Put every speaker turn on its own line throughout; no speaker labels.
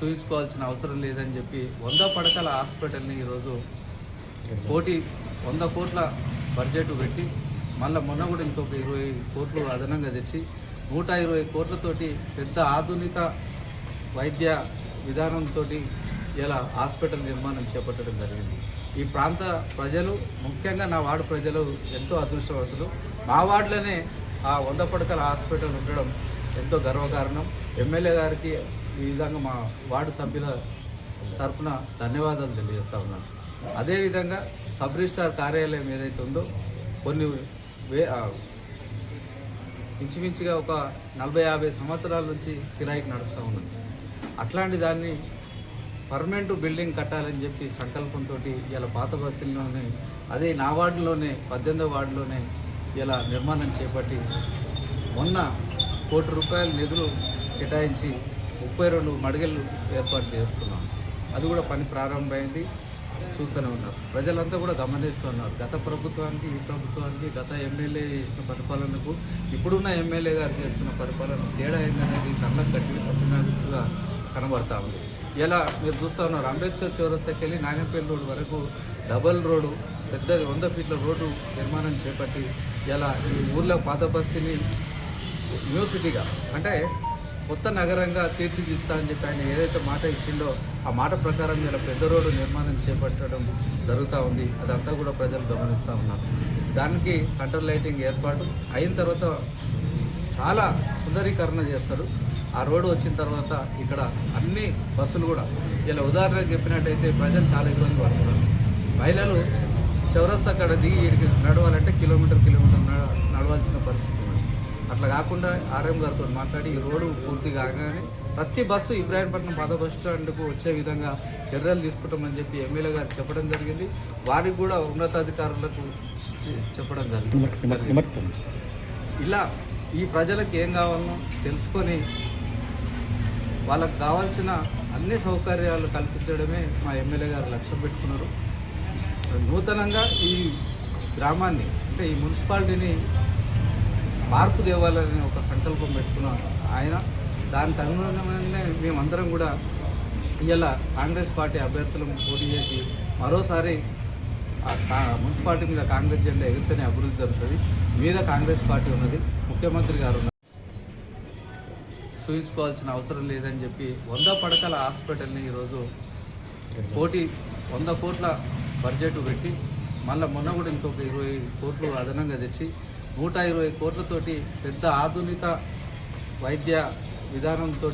చూయించుకోవాల్సిన అవసరం లేదని చెప్పి వంద పడకల హాస్పిటల్ని ఈరోజు కోటి వంద కోట్ల బడ్జెట్ పెట్టి మళ్ళీ మొన్న కూడా ఇంకొక ఇరవై కోట్లు అదనంగా తెచ్చి నూట ఇరవై కోట్లతోటి పెద్ద ఆధునిక వైద్య విధానంతో ఇలా హాస్పిటల్ నిర్మాణం చేపట్టడం జరిగింది. ఈ ప్రాంత ప్రజలు ముఖ్యంగా నా వార్డు ప్రజలు ఎంతో అదృష్టవంతులు. మా వార్డులోనే ఆ వంద పడకల హాస్పిటల్ ఉండడం ఎంతో గర్వకారణం. ఎమ్మెల్యే గారికి ఈ విధంగా మా వార్డు సభ్యుల తరఫున ధన్యవాదాలు తెలియజేస్తా ఉన్నాను అదేవిధంగా సబ్ రిజిస్టార్ కార్యాలయం ఏదైతే ఉందో కొన్ని వే ఇంచుమించుగా ఒక నలభై యాభై సంవత్సరాల నుంచి కిరాయికి నడుస్తూ ఉన్నది అట్లాంటి దాన్ని పర్మనెంట్ బిల్డింగ్ కట్టాలని చెప్పి సంకల్పంతో ఇలా పాత బస్తీల్లోనే అదే నా వార్డులోనే పద్దెనిమిదో వార్డులోనే ఇలా నిర్మాణం చేపట్టి మొన్న కోటి రూపాయల నిధులు కేటాయించి ముప్పై రెండు మడుగలు ఏర్పాటు చేస్తున్నాం. అది కూడా పని ప్రారంభమైంది. చూస్తూనే ఉన్నారు. ప్రజలంతా కూడా గమనిస్తున్నారు. గత ప్రభుత్వానికి ఈ ప్రభుత్వానికి గత ఎమ్మెల్యే చేసిన పరిపాలనకు ఇప్పుడున్న ఎమ్మెల్యే గారు చేస్తున్న పరిపాలన తేడా ఏంటనేది కళ్ళకు కట్టి కట్టినట్టుగా కనబడతా ఉంది. ఇలా మీరు చూస్తూ ఉన్నారు. అంబేద్కర్ చౌరస్తాకి వెళ్ళి నాగంపేట రోడ్ వరకు డబల్ రోడ్డు పెద్ద వంద ఫీట్ల రోడ్డు నిర్మాణం చేపట్టి ఇలా ఈ ఊర్లో పాత బస్తీని న్యూ సిటీగా అంటే కొత్త నగరంగా తీర్చిదిద్దా అని చెప్పి ఆయన ఏదైతే మాట ఇచ్చిండో ఆ మాట ప్రకారం ఇలా పెద్ద రోడ్డు నిర్మాణం చేపట్టడం జరుగుతూ ఉంది. అదంతా కూడా ప్రజలు గమనిస్తూ ఉన్నారు. దానికి సెంటర్ లైటింగ్ ఏర్పాటు అయిన తర్వాత చాలా సుందరీకరణ చేస్తారు. ఆ రోడ్డు వచ్చిన తర్వాత ఇక్కడ అన్ని బస్సులు కూడా ఇలా ఉదాహరణకు చెప్పినట్టయితే ప్రజలు చాలా ఇబ్బంది పడుతున్నారు. మహిళలు చౌరస్తా అక్కడ దిగి ఇక్కడికి నడవాలంటే కిలోమీటర్ కిలోమీటర్ నడవాల్సిన పరిస్థితి అట్లా కాకుండా ఆర్ఎం గారితో మాట్లాడి ఈ రోడ్డు పూర్తి కాగానే ప్రతి బస్సు ఇబ్రాహీంపట్నం పాత బస్ స్టాండ్కు వచ్చే విధంగా చర్యలు తీసుకుంటామని చెప్పి ఎమ్మెల్యే గారు చెప్పడం జరిగింది. వారికి కూడా ఉన్నతాధికారులకు చెప్పడం జరిగింది. ఇలా ఈ ప్రజలకు ఏం కావాలనో తెలుసుకొని వాళ్ళకి కావాల్సిన అన్ని సౌకర్యాలు కల్పించడమే మా ఎమ్మెల్యే గారు లక్ష్యం పెట్టుకున్నారు. నూతనంగా ఈ గ్రామాన్ని అంటే ఈ మున్సిపాలిటీని మార్పు దేవాలయాన్ని ఒక సంకల్పం పెట్టుకున్నాం ఆయన దానికి అనుగుణంగానే మేమందరం కూడా ఇలా కాంగ్రెస్ పార్టీ అభ్యర్థులను పోటీ చేసి మరోసారి మున్సిపాలిటీ మీద కాంగ్రెస్ జెండా ఎగిరితేనే అభివృద్ధి జరుగుతుంది. మీద కాంగ్రెస్ పార్టీ ఉన్నది. ముఖ్యమంత్రి గారు ఉన్నారు. చూయించుకోవాల్సిన అవసరం లేదని చెప్పి వంద పడకల హాస్పిటల్ని ఈరోజు కోటి వంద కోట్ల బడ్జెట్ పెట్టి మళ్ళీ మొన్న కూడా ఇంకొక ఇరవై కోట్లు అదనంగా తెచ్చి నూట ఇరవై కోట్లతోటి పెద్ద ఆధునిక వైద్య విధానంతో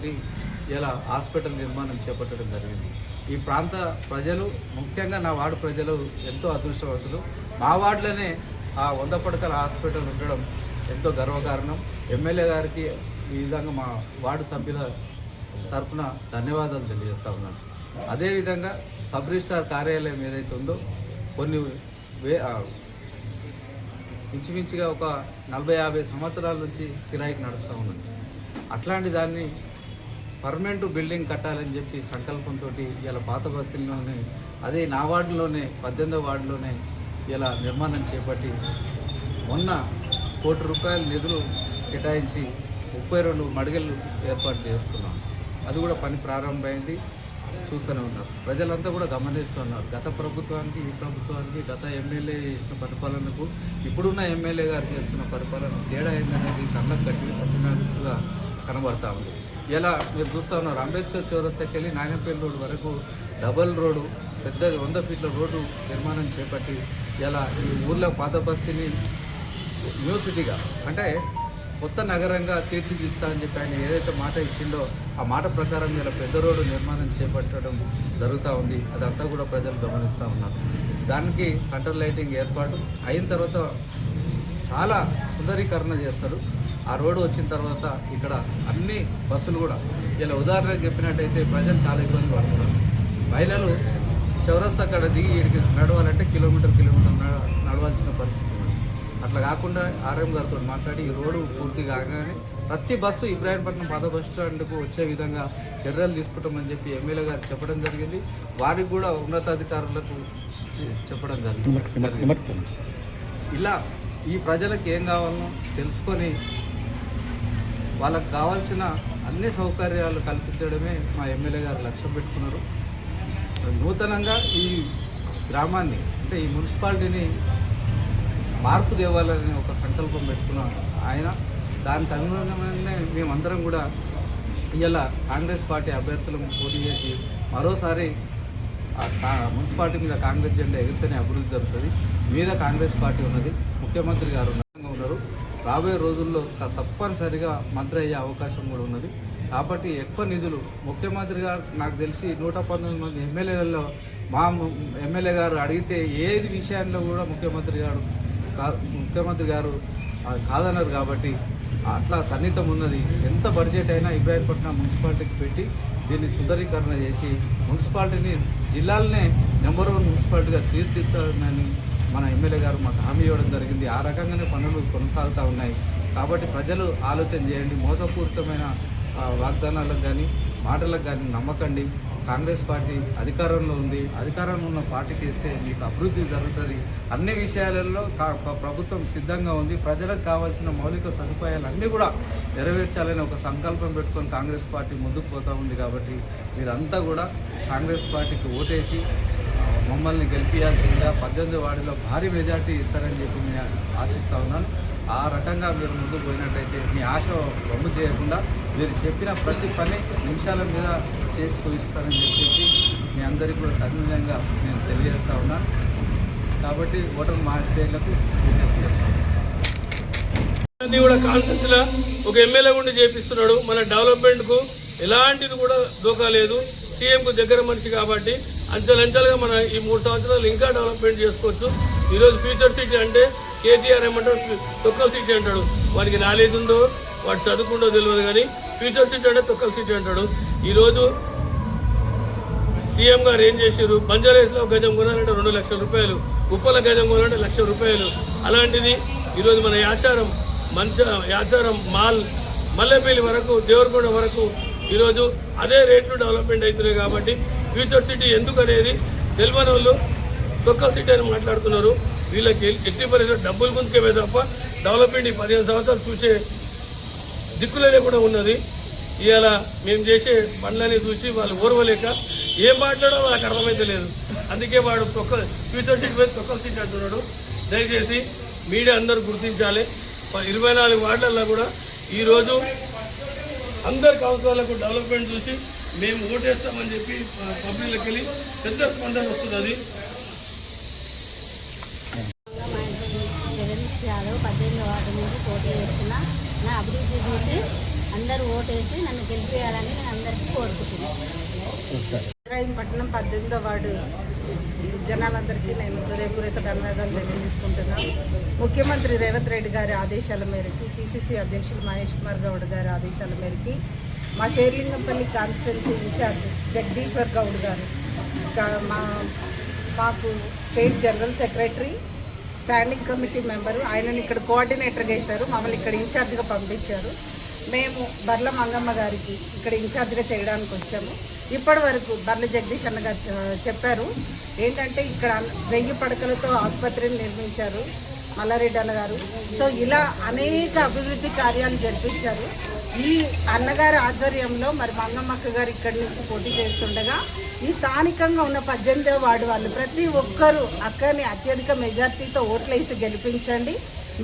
ఇలా హాస్పిటల్ నిర్మాణం చేపట్టడం జరిగింది. ఈ ప్రాంత ప్రజలు ముఖ్యంగా నా వార్డు ప్రజలు ఎంతో అదృష్టవంతులు. మా వార్డులోనే ఆ వంద పడకల హాస్పిటల్ ఉండడం ఎంతో గర్వకారణం. ఎమ్మెల్యే గారికి ఈ విధంగా మా వార్డు సభ్యుల తరఫున ధన్యవాదాలు తెలియజేస్తా ఉన్నాను. అదేవిధంగా సబ్ రిజిస్టార్ కార్యాలయం ఏదైతే ఉందో కొన్ని వే ఇంచుమించుగా ఒక నలభై యాభై సంవత్సరాల నుంచి కిరాయికి నడుస్తూ ఉన్నది. అట్లాంటి దాన్ని పర్మనెంట్ బిల్డింగ్ కట్టాలని చెప్పి సంకల్పంతో ఇలా పాత బస్తీల్లోనే అదే నా వార్డులోనే పద్దెనిమిదో వార్డులోనే ఇలా నిర్మాణం చేపట్టి మొన్న కోటి రూపాయల నిధులు కేటాయించి ముప్పై రెండు మడుగలు ఏర్పాటు చేస్తున్నాం. అది కూడా పని ప్రారంభమైంది. చూస్తూనే ఉన్నారు. ప్రజలంతా కూడా గమనిస్తున్నారు గత ప్రభుత్వానికి ఈ ప్రభుత్వానికి గత ఎమ్మెల్యే చేసిన పరిపాలనకు ఇప్పుడున్న ఎమ్మెల్యే గారు చేస్తున్న పరిపాలన తేడా ఏంటనేది కళ్ళకు కట్టి కట్టినట్టుగా కనబడతా ఉంది. ఇలా మీరు చూస్తూ ఉన్నారు. అంబేద్కర్ చౌరస్తాకి వెళ్ళి నాగంపల్లి రోడ్ వరకు డబల్ రోడ్డు పెద్ద వంద ఫీట్ల రోడ్డు నిర్మాణం చేపట్టి ఇలా ఈ ఊర్లో పాత బస్తీని న్యూ సిటీగా. అంటే కొత్త నగరంగా తీర్చిదిద్దా అని చెప్పి ఆయన ఏదైతే మాట ఇచ్చిండో ఆ మాట ప్రకారం ఇలా పెద్ద రోడ్డు నిర్మాణం చేపట్టడం జరుగుతూ ఉంది. అదంతా కూడా ప్రజలు గమనిస్తూ ఉన్నారు. దానికి సెంటర్ లైటింగ్ ఏర్పాటు అయిన తర్వాత చాలా సుందరీకరణ చేస్తారు. ఆ రోడ్డు వచ్చిన తర్వాత ఇక్కడ అన్ని బస్సులు కూడా ఇలా ఉదాహరణకు చెప్పినట్టయితే ప్రజలు చాలా ఇబ్బంది పడుతున్నారు. మహిళలు చౌరస్తా అక్కడ దిగి ఇక్కడికి నడవాలంటే కిలోమీటర్ కిలోమీటర్ నడవాల్సిన పరిస్థితి అట్లా కాకుండా ఆర్ఎం గారితో మాట్లాడి ఈ రోడ్డు పూర్తి కాగానే ప్రతి బస్సు ఇబ్రాహీంపట్నం పాత బస్ స్టాండ్కు వచ్చే విధంగా చర్యలు తీసుకుంటామని చెప్పి ఎమ్మెల్యే గారు చెప్పడం జరిగింది. వారికి కూడా ఉన్నతాధికారులకు చెప్పడం జరిగింది. ఇలా ఈ ప్రజలకు ఏం కావాలనో తెలుసుకొని వాళ్ళకు కావాల్సిన అన్ని సౌకర్యాలు కల్పించడమే మా ఎమ్మెల్యే గారు లక్ష్యం పెట్టుకున్నారు. నూతనంగా ఈ గ్రామాన్ని అంటే ఈ మున్సిపాలిటీని మార్పు తేవాలని ఒక సంకల్పం పెట్టుకున్నాం ఆయన. దానికి అనుగుణంగానే మేమందరం కూడా ఇవాళ కాంగ్రెస్ పార్టీ అభ్యర్థులను పోటీ చేసి మరోసారి మున్సిపాలిటీ మీద కాంగ్రెస్ జెండా ఎగిరితేనే అభివృద్ధి జరుగుతుంది. మీద కాంగ్రెస్ పార్టీ ఉన్నది. ముఖ్యమంత్రి గారు ఉన్నారు. రాబోయే రోజుల్లో తప్పనిసరిగా మంత్రి అయ్యే అవకాశం కూడా ఉన్నది. కాబట్టి ఎక్కువ నిధులు ముఖ్యమంత్రి గారు నాకు తెలిసి నూట పంతొమ్మిది మంది ఎమ్మెల్యేలలో మా ఎమ్మెల్యే గారు అడిగితే ఏది విషయాల్లో కూడా ముఖ్యమంత్రి గారు ముఖ్యమంత్రి గారు కాదన్నారు కాబట్టి అట్లా సన్నిహితం ఉన్నది. ఎంత బడ్జెట్ అయినా ఇబ్రాహీంపట్నం మున్సిపాలిటీకి పెట్టి దీన్ని సుందరీకరణ చేసి మున్సిపాలిటీని జిల్లాలనే నెంబర్ వన్ మున్సిపాలిటీగా తీర్చిదిద్దాలని మన ఎమ్మెల్యే గారు మాకు హామీ ఇవ్వడం జరిగింది. ఆ రకంగానే పనులు కొనసాగుతూ ఉన్నాయి. కాబట్టి ప్రజలు ఆలోచన చేయండి. మోసపూరితమైన వాగ్దానాలకు కానీ మాటలకు కానీ నమ్మకండి. కాంగ్రెస్ పార్టీ అధికారంలో ఉంది. అధికారంలో ఉన్న పార్టీకి ఇస్తే మీకు అభివృద్ధి జరుగుతుంది. అన్ని విషయాలలో కా- ప్రభుత్వం సిద్ధంగా ఉంది. ప్రజలకు కావాల్సిన మౌలిక సదుపాయాలు అన్నీ కూడా నెరవేర్చాలని ఒక సంకల్పం పెట్టుకొని కాంగ్రెస్ పార్టీ ముందుకు పోతూ ఉంది కాబట్టి మీరంతా కూడా కాంగ్రెస్ పార్టీకి ఓటేసి మమ్మల్ని గెలిపించాల్సిందిగా పద్దెనిమిది వార్డులో భారీ మెజార్టీ ఇస్తారని చెప్పి నేను ఆశిస్తా ఉన్నాను. ఆ రకంగా మీరు ముందుకు పోయినట్టయితే మీ ఆశ రొమ్ము చేయకుండా మీరు చెప్పిన ప్రతి పని నిమిషాల మీద చేసి చూపిస్తారని చెప్పేసి మీ అందరికీ కూడా సన్నిధంగా నేను తెలియజేస్తా ఉన్నాను కాబట్టి ఓటర్ మహాశయులకు విజ్ఞప్తి చేస్తాను
కూడా కాన్సెన్స్ ఒక ఎమ్మెల్యే ఉండి చేపిస్తున్నాడు. మన డెవలప్మెంట్కు ఎలాంటిది కూడా దోకా లేదు. సీఎం కు దగ్గర మనిషి కాబట్టి అంచెలంచెలుగా మన ఈ మూడు సంవత్సరాలు ఇంకా డెవలప్మెంట్ చేసుకోవచ్చు. ఈరోజు ఫ్యూచర్ సిటీ అంటే కేటీఆర్ ఏమంటాడు? తొక్కల సిటీ అంటాడు. వాడికి నాలెడ్జ్ ఉందో వాడు చదువుకుందో తెలియదు కానీ ఫ్యూచర్ సిటీ అంటే తొక్కల సిటీ అంటాడు. ఈరోజు సీఎం గారు ఏం చేశారు? బంజారాస్లో గజం కొనాలంటే రెండు లక్షల రూపాయలు ఉప్పల గజం కొనాలంటే లక్ష రూపాయలు. అలాంటిది ఈరోజు మన యాచారం మంచ యాచారం మాల్ మల్లెపల్లి వరకు దేవరకొండ వరకు ఈరోజు అదే రేట్లు డెవలప్మెంట్ అవుతున్నాయి కాబట్టి ఫ్యూచర్ సిటీ ఎందుకు అనేది తెలియని వాళ్ళు తొక్కల సిటీ అని మాట్లాడుతున్నారు. వీళ్ళకి ఎట్టి పరిస్థితులు డబ్బులు గుంజుకే తప్ప డెవలప్మెంట్ ఈ పదిహేను సంవత్సరాలు చూసే దిక్కులనే కూడా ఉన్నది. ఇవాళ మేము చేసే పనులని చూసి వాళ్ళు ఓర్వలేక ఏం మాట్లాడో నాకు అర్థమైతే లేదు. అందుకే వాడు తొక్క ఫ్యూచర్ సీట్ మీద తొక్కల సీట్ అంటున్నాడు. దయచేసి మీడియా అందరూ గుర్తించాలి. ఇరవై నాలుగు వార్డులలో కూడా ఈరోజు అందరు కౌన్సిలర్లకు డెవలప్మెంట్ చూసి మేము ఓటేస్తామని చెప్పి పబ్లిక్కి వెళ్ళి పెద్ద స్పందన వస్తుంది అది
జగదీష్ యాదవ్ పద్దెనిమిది వార్డు నుంచి పోటీ చేస్తున్న నా అభివృద్ధి చూసి అందరూ ఓటేసి నన్ను గెలిపేయాలని నేను అందరికీ కోరుకుంటున్నాను.
పట్టణం పద్దెనిమిదో వార్డు జనాలందరికీ నేను హృదయపూర్వక ధన్యవాదాలు తెలియజేసుకుంటున్నాను. ముఖ్యమంత్రి రేవంత్ రెడ్డి గారి ఆదేశాల మేరకు పిసిసి అధ్యక్షులు మహేష్ కుమార్ గౌడ్ గారి ఆదేశాల మేరకు మా షేర్లింగంపల్లి కాన్స్టిట్యున్సీ ఇన్ఛార్జ్ జగదీశ్వర్ గౌడ్ గారు ఇంకా మా మాకు state general secretary standing committee member ఆయనను ఇక్కడ కోఆర్డినేటర్గా వేశారు మమ్మల్ని ఇక్కడ ఇన్ఛార్జ్గా పంపించారు. మేము బర్ల మంగమ్మ గారికి ఇక్కడ ఇన్ఛార్జ్గా చేయడానికి వచ్చాము. ఇప్పటి వరకు బర్ల జగదీష్ అన్న గారు చెప్పారు. ఏంటంటే ఇక్కడ వెయ్యి పడకలతో ఆసుపత్రిని నిర్మించారు మల్లారెడ్డి అన్న గారు. సో ఇలా అనేక అభివృద్ధి కార్యాలు జరిపించారు. ఈ అన్నగారి ఆధ్వర్యంలో మరి మంగమ్మక్క గారు ఇక్కడి నుంచి పోటీ చేస్తుండగా ఈ స్థానికంగా ఉన్న పద్దెనిమిదవ వార్డు వాళ్ళు ప్రతి ఒక్కరూ అక్కని అత్యధిక మెజార్టీతో ఓట్లేసి గెలిపించండి.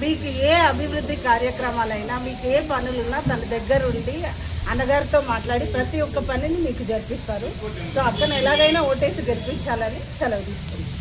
మీకు ఏ అభివృద్ధి కార్యక్రమాలైనా మీకు ఏ పనులున్నా తన దగ్గరుండి అన్నగారితో మాట్లాడి ప్రతి ఒక్క పనిని మీకు జరిపిస్తారు. సో అక్కను ఎలాగైనా ఓటేసి గెలిపించాలని సెలవు తీసుకుంటాను